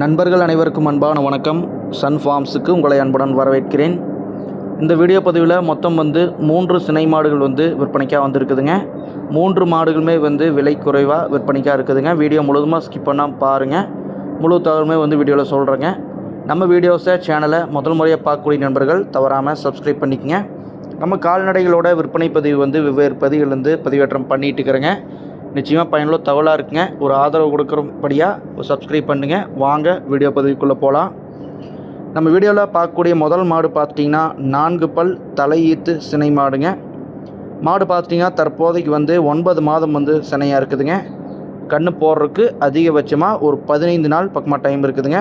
நண்பர்கள் அனைவருக்கும் அன்பான வணக்கம். சன் ஃபார்ம்ஸுக்கு உங்களை அன்புடன் வரவேற்கிறேன். இந்த வீடியோ பதிவில் மொத்தம் வந்து மூன்று சினை மாடுகள் வந்து விற்பனைக்காக வந்திருக்குதுங்க. மூன்று மாடுகளுமே வந்து விலை குறைவாக விற்பனைக்காக இருக்குதுங்க. வீடியோ முழுதுமாக ஸ்கிப் பண்ணாமல் பாருங்கள் முழு தகவலுமே வந்து வீடியோவில் சொல்கிறேங்க நம்ம வீடியோஸை சேனலை முதல் முறையாக பார்க்கக்கூடிய நண்பர்கள் தவறாமல் சப்ஸ்கிரைப் பண்ணிக்கங்க. நம்ம கால்நடைகளோட விற்பனை பதிவு வந்து வெவ்வேறு பதிவுலேருந்து பதிவேற்றம் பண்ணிகிட்டு இருக்கிறேங்க. நிச்சயமாக பயனுள்ள தகவலாக இருக்குங்க. ஒரு ஆதரவு கொடுக்குறபடியாக சப்ஸ்கிரைப் பண்ணுங்கள் வாங்க வீடியோ பதவிக்குள்ளே போகலாம் நம்ம வீடியோவில் பார்க்கக்கூடிய முதல் மாடு பார்த்தீங்கன்னா நான்கு பல் தலையீத்து சினை மாடுங்க. மாடு பார்த்தீங்கன்னா தற்போதைக்கு வந்து ஒன்பது மாதம் வந்து சினையாக இருக்குதுங்க. கண்ணு போடுறதுக்கு அதிகபட்சமாக ஒரு பதினைந்து நாள் பக்கமாக டைம் இருக்குதுங்க.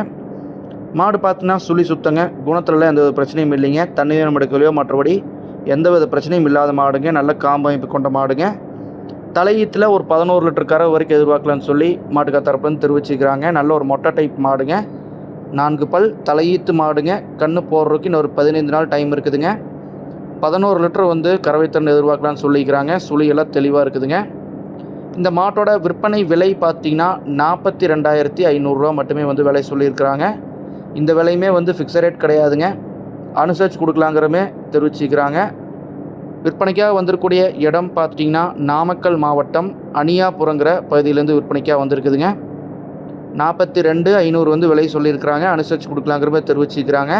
மாடு பார்த்தீங்கன்னா சுழி சுத்தங்க. குணத்தில் எந்த ஒரு பிரச்சனையும் இல்லைங்க. தண்ணீர் எடுக்கலையோ மற்றபடி எந்த வித பிரச்சனையும் இல்லாத மாடுங்க. நல்ல காம்பமைப்பு கொண்ட மாடுங்க. தலையீத்தில் ஒரு பதினோரு லிட்டர் கரை வரைக்கும் எதிர்பார்க்கலான்னு சொல்லி மாட்டுக்கா தரப்புன்னு தெரிவிச்சுக்கிறாங்க நல்ல ஒரு மொட்டை டைப் மாடுங்க. நான்கு பல் தலையீத்து மாடுங்க. கண்ணு போடுறதுக்கு இன்னொரு பதினைந்து நாள் டைம் இருக்குதுங்க. பதினோரு லிட்டர் வந்து கறவைத்தன் எதிர்பார்க்கலான்னு சொல்லிக்கிறாங்க. சுழியெல்லாம் தெளிவாக இருக்குதுங்க. இந்த மாட்டோட விற்பனை விலை பார்த்தீங்கன்னா நாற்பத்தி ரெண்டாயிரத்தி ஐநூறுரூவா மட்டுமே வந்து விலை சொல்லியிருக்கிறாங்க. இந்த விலையுமே வந்து ஃபிக்ஸட் ரேட் கிடையாதுங்க. அனுசரித்து கொடுக்கலாங்கிறமே தெரிவிச்சுக்கிறாங்க விற்பனைக்காக வந்திருக்கக்கூடிய இடம் பார்த்துட்டிங்கன்னா நாமக்கல் மாவட்டம் அணியாபுரங்கிற பகுதியிலேருந்து விற்பனைக்காக வந்திருக்குதுங்க. நாற்பத்தி ரெண்டு ஐநூறு வந்து விலை சொல்லியிருக்கிறாங்க. அனுசரித்து கொடுக்கலாங்கிற மாதிரி தெரிவிச்சிருக்கிறாங்க.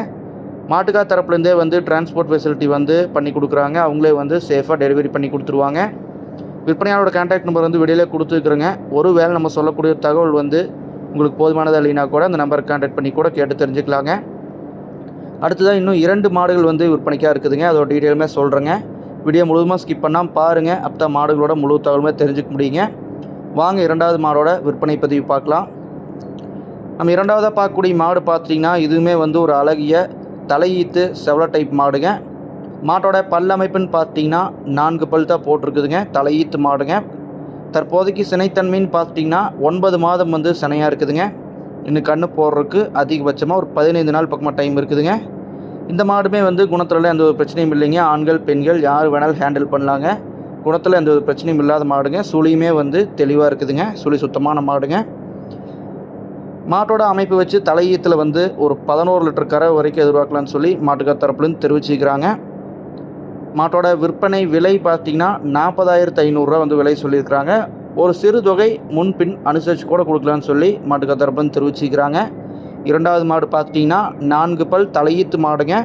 மாட்டுக்கா தரப்புலேருந்தே வந்து டிரான்ஸ்போர்ட் ஃபெசிலிட்டி வந்து பண்ணி கொடுக்குறாங்க. அவங்களே வந்து சேஃபாக டெலிவரி பண்ணி கொடுத்துருவாங்க. விற்பனையாளரோட கான்டாக்ட் நம்பர் வந்து வெளியில் கொடுத்துருக்குறேங்க. ஒரு வேளை நம்ம சொல்லக்கூடிய தகவல் வந்து உங்களுக்கு போதுமானதாக இல்லைனா கூட அந்த நம்பருக்கு கான்டாக்ட் பண்ணி கூட கேட்டு தெரிஞ்சுக்கலாங்க. அடுத்ததாக இன்னும் இரண்டு மாடுகள் வந்து விற்பனைக்காக இருக்குதுங்க. அதோட டீட்டெயிலுமே சொல்கிறேங்க வீடியோ முழுவதுமாக ஸ்கிப் பண்ணாமல் பாருங்கள் அப்போ தான் மாடுகளோட முழு தகவலுமே தெரிஞ்சுக்க முடியுங்க. வாங்க இரண்டாவது மாடோட விற்பனை பதிவு பார்க்கலாம். நம்ம இரண்டாவதாக பார்க்கக்கூடிய மாடு பார்த்துட்டிங்கன்னா இதுவுமே வந்து ஒரு அழகிய தலையீத்து செவல டைப் மாடுங்க. மாட்டோட பல் அமைப்புன்னு பார்த்தீங்கன்னா நான்கு பல் தான் போட்டிருக்குதுங்க. தலையீத்து மாடுங்க. தற்போதைக்கு சினைத்தன்மைன்னு பார்த்துட்டிங்கன்னா ஒன்பது மாதம் வந்து சினையாக இருக்குதுங்க. இன்னும் கண்ணு போடுறதுக்கு அதிகபட்சமாக ஒரு பதினைந்து நாள் பக்கமாக டைம் இருக்குதுங்க. இந்த மாடுமே வந்து குணத்தில் எந்த ஒரு பிரச்சனையும் இல்லைங்க. ஆண்கள் பெண்கள் யார் வேணாலும் ஹேண்டில் பண்ணலாங்க. குணத்தில் எந்த ஒரு பிரச்சனையும் இல்லாத மாடுங்க. சுழியுமே வந்து தெளிவாக இருக்குதுங்க. சுழி சுத்தமான மாடுங்க. மாட்டோட அமைப்பு வச்சு தலையீத்தில் வந்து ஒரு பதினோரு லிட்டர் கரை வரைக்கும் எதிர்பார்க்கலாம்னு சொல்லி மாட்டுக்கார் தரப்புலேருந்து தெரிவிச்சுக்கிறாங்க. மாட்டோட விற்பனை விலை பார்த்தீங்கன்னா நாற்பதாயிரத்து ஐநூறுரூவா வந்து விலை சொல்லியிருக்கிறாங்க. ஒரு சிறு தொகை முன்பின் அனுசரித்து கூட கொடுக்கலான்னு சொல்லி மாட்டுக்கார் தரப்புலேருந்து தெரிவிச்சுக்கிறாங்க. இரண்டாவது மாடு பார்த்தீங்கன்னா நான்கு பல் தலையீத்து மாடுங்க.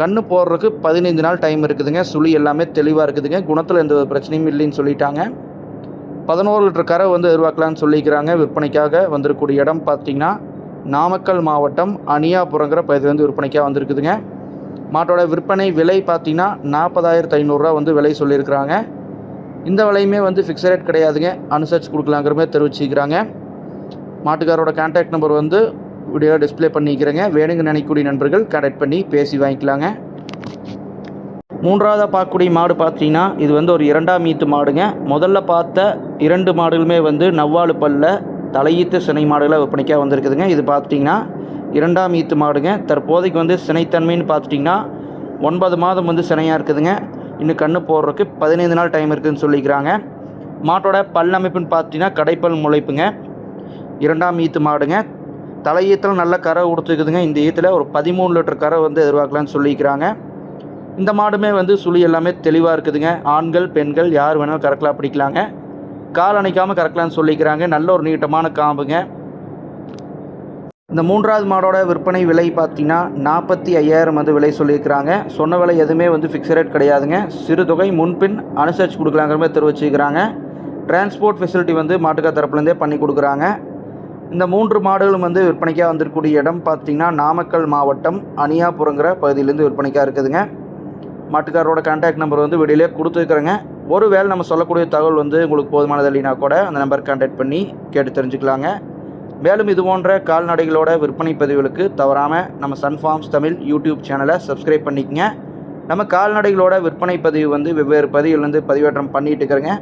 கண்ணு போடுறதுக்கு பதினைந்து நாள் டைம் இருக்குதுங்க. சுழி எல்லாமே தெளிவாக இருக்குதுங்க. குணத்தில் எந்த ஒரு பிரச்சனையும் இல்லைன்னு சொல்லிட்டாங்க. பதினோரு லிட்டர் கரை வந்து எதிர்பார்க்கலான்னு சொல்லிக்கிறாங்க. விற்பனைக்காக வந்திருக்கக்கூடிய இடம் பார்த்தீங்கன்னா நாமக்கல் மாவட்டம் அணியாபுரங்கிற பகுதி வந்து விற்பனைக்காக வந்திருக்குதுங்க. மாட்டோட விற்பனை விலை பார்த்தீங்கன்னா நாற்பதாயிரத்து ஐநூறுரூவா வந்து விலை சொல்லியிருக்கிறாங்க. இந்த விலையுமே வந்து ஃபிக்ஸ் ரேட் கிடையாதுங்க. அனுசரித்து கொடுக்கலாங்கிற மாதிரி தெரிவிச்சுக்கிறாங்க. மாட்டுக்காரோட கான்டாக்ட் நம்பர் வந்து வீடியோ டிஸ்ப்ளே பண்ணிக்கிறேங்க வேணுங்க நினைக்கக்கூடிய நண்பர்கள் கனெக்ட் பண்ணி பேசி வாங்கிக்கலாங்க. மூன்றாவதாக பார்க்கக்கூடிய மாடு பார்த்தீங்கன்னா இது வந்து ஒரு இரண்டாம் ஈத்து மாடுங்க. முதல்ல பார்த்த இரண்டு மாடுகளுமே வந்து நவ்வாலு பல்ல தலையீத்து சினை மாடுகளை விற்பனைக்காக வந்திருக்குதுங்க. இது பார்த்துட்டிங்கன்னா இரண்டாம் ஈத்து மாடுங்க. தற்போதைக்கு வந்து சினைத்தன்மைன்னு பார்த்துட்டிங்கன்னா ஒன்பது மாதம் வந்து சினையாக இருக்குதுங்க. இன்னும் கண்ணு போடுறதுக்கு பதினைந்து நாள் டைம் இருக்குதுன்னு சொல்லிக்கிறாங்க. மாட்டோட பல் அமைப்புன்னு பார்த்தீங்கன்னா கடைப்பல் முளைப்புங்க. இரண்டாம் ஈத்து மாடுங்க. தலையீத்தில் நல்ல கரை கொடுத்துருக்குதுங்க இந்த ஈத்தில் ஒரு பதிமூணு லிட்டர் கரை வந்து எதிர்பார்க்கலான்னு சொல்லிக்கிறாங்க இந்த மாடுமே வந்து சுழி எல்லாமே தெளிவாக இருக்குதுங்க. ஆண்கள் பெண்கள் யார் வேணாலும் கறக்கலாம் பிடிக்கலாங்க. கால் அணைக்காமல் கறக்கலான்னு சொல்லிக்கிறாங்க நல்ல ஒரு நீட்டமான காம்புங்க. இந்த மூன்றாவது மாடோட விற்பனை விலை பார்த்தீங்கன்னா நாற்பத்தி ஐயாயிரம் வந்து விலை சொல்லியிருக்கிறாங்க. சொன்ன விலை எதுவுமே வந்து ஃபிக்ஸ் ரேட் கிடையாதுங்க. சிறு தொகை முன்பின் அனுசரித்து கொடுக்கலாங்கிற மாதிரி தெரிவிச்சுக்கிறாங்க டிரான்ஸ்போர்ட் ஃபெசிலிட்டி வந்து மாட்டுக்கா தரப்புலேருந்தே பண்ணி கொடுக்குறாங்க. இந்த மூன்று மாடுகளும் வந்து விற்பனைக்காக வந்திருக்கக்கூடிய இடம் பார்த்தீங்கன்னா நாமக்கல் மாவட்டம் அணியாபுரங்கிற பகுதியிலேருந்து விற்பனைக்காக இருக்குதுங்க. மாட்டுக்காரோட கான்டாக்ட் நம்பர் வந்து வெளியிலே கொடுத்துருக்குறேங்க. ஒரு வேளை நம்ம சொல்லக்கூடிய தகவல் வந்து உங்களுக்கு போதுமானது இல்லைனா கூட அந்த நம்பர் கான்டாக்ட் பண்ணி கேட்டு தெரிஞ்சுக்கலாங்க. மேலும் இது போன்ற கால்நடைகளோட விற்பனை பதிவுகளுக்கு தவறாமல் நம்ம சன் ஃபார்ம்ஸ் தமிழ் யூடியூப் சேனலை சப்ஸ்கிரைப் பண்ணிக்கங்க. நம்ம கால்நடைகளோட விற்பனை பதிவு வந்து வெவ்வேறு பதிவுலேருந்து பதிவேற்றம் பண்ணிகிட்டு இருக்கிறேங்க.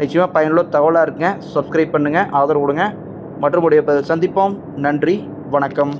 நிச்சயமாக பயனுள்ள தகவலாக இருக்குங்க. சப்ஸ்கிரைப் பண்ணுங்கள் ஆதரவு கொடுங்க. மற்றும் உடைய சந்திப்போம். நன்றி. வணக்கம்.